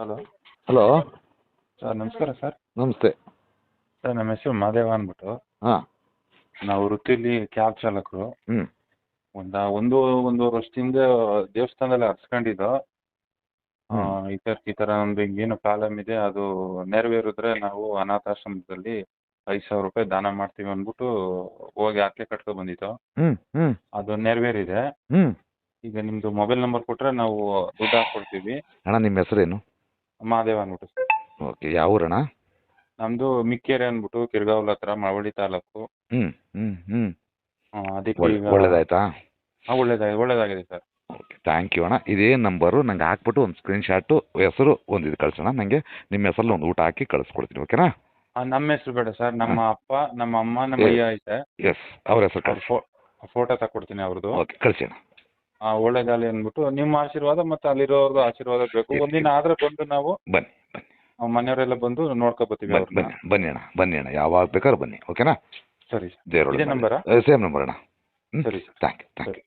Hello. Hello. Sir ನಮಸ್ಕಾರ sir. ನಮಸ್ತೆ. Sir ನಮ್ಮ ಹೆಸರು ಮಾದೇವ ಅಂದ್ಬಿಟ್ಟು. ಹಾಂ. ನಾವು ವೃತ್ತಿಲಿ ಕ್ಯಾಬ್ ಚಾಲಕರು. ಹ್ಞೂ ಒಂದು ಒಂದು ಒಂದೂವರೆ ವರ್ಷದಿಂದ ದೇವಸ್ಥಾನದಲ್ಲಿ ಹರ್ಸ್ಕೊಂಡಿದ್ದು. ಈ ಥರ ಈ ಥರ ಒಂದು ಹಿಂಗೇನು ಪ್ರಾಬ್ಲಮ್ ಇದೆ ಅದು ನೆರವೇರಿದ್ರೆ ನಾವು ಅನಾಥಾಶ್ರಮದಲ್ಲಿ ಐದು ಸಾವಿರ ರೂಪಾಯಿ ದಾನ ಮಾಡ್ತೀವಿ ಅಂದ್ಬಿಟ್ಟು ಹೋಗಿ ಆಕೆ ಕಟ್ಕೊ ಬಂದಿತ್ತು ಹ್ಞೂ ಹ್ಞೂ ಅದು ನೆರವೇರಿದೆ. ಹ್ಞೂ ಈಗ ನಿಮ್ಮದು ಮೊಬೈಲ್ ನಂಬರ್ ಕೊಟ್ರೆ ನಾವು ದುಡ್ಡು ಹಾಕ್ಕೊಡ್ತೀವಿ. ಅಣ್ಣ ನಿಮ್ಮ ಹೆಸರೇನು? ಮಹಾದೇವ ಅಂದ್ಬಿಟ್ಟು. ಸರ್ ಓಕೆ ಯಾವ ಊರಣ್ಣ? ನಮ್ದು ಮಿಕ್ಕೇರಿ ಅಂದ್ಬಿಟ್ಟು ಕಿರ್ಗಾವ್ಲ ಹತ್ರ ಮಳವಳ್ಳಿ ತಾಲೂಕು. ಹ್ಞೂ ಹ್ಞೂ ಹ್ಞೂ ಆ, ಅದಕ್ಕೆ ಒಳ್ಳೆ ಈಗ ಒಳ್ಳೇದಾಯ್ತಾ? ಹಾಂ ಒಳ್ಳೇದಾಗಿದೆ ಒಳ್ಳೇದಾಗಿದೆ ಸರ್. ಓಕೆ ಥ್ಯಾಂಕ್ ಯು ಅಣ್ಣ. ಇದೇ ನಂಬರು ನಂಗೆ ಹಾಕ್ಬಿಟ್ಟು ಒಂದು ಸ್ಕ್ರೀನ್ ಶಾಟು ಹೆಸರು ಒಂದು ಇದು ಕಳ್ಸೋಣ ನನಗೆ ನಿಮ್ಮ ಹೆಸರಲ್ಲಿ ಒಂದು ಊಟ ಹಾಕಿ ಕಳಿಸ್ಕೊಡ್ತೀನಿ ಓಕೆನಾ? ಆ, ನಮ್ಮ ಹೆಸರು ಬೇಡ ಸರ್. ನಮ್ಮ ಅಪ್ಪ ನಮ್ಮ ಅಮ್ಮ ನಮ್ಮ ಅಯ್ಯ ಐತೆ. ಎಸ್ ಅವ್ರ ಹೆಸರು ಅವ್ರ ಕಳಿಸಿ. ಫೋ ಫೋಟೋ ತಗೊಡ್ತೀನಿ ಅವ್ರದ್ದು ಓಕೆ ಕಳಿಸಿ ಅಣ್ಣ. ಒಳ್ಳೇದಾಗಲಿ ಅಂದ್ಬಿಟ್ಟು ನಿಮ್ಮ ಆಶೀರ್ವಾದ ಮತ್ತು ಅಲ್ಲಿರೋರ್ದು ಆಶೀರ್ವಾದ ಬೇಕು. ಒಂದಿನ ಆದ್ರೆ ಬಂದು ನಾವು ಬನ್ನಿ ಬನ್ನಿ. ಮನೆಯವರೆಲ್ಲ ಬಂದು ನೋಡ್ಕೊಬತ್ತೀವಿ ಬನ್ನಿ ಅವ್ರನ್ನ. ಬನ್ನಿ ಬನ್ನಿ ಅಣ್ಣ ಬನ್ನಿ ಅಣ್ಣ. ಯಾವಾಗ ಬೇಕಾದ್ರೂ ಬನ್ನಿ ಓಕೆನಾ? ಸರಿ. ಇದೇ ನಂಬರಾ? ಸೇಮ್ ನಂಬರ್ ಅಣ್ಣ. ಸರಿ sir. Thank you thank you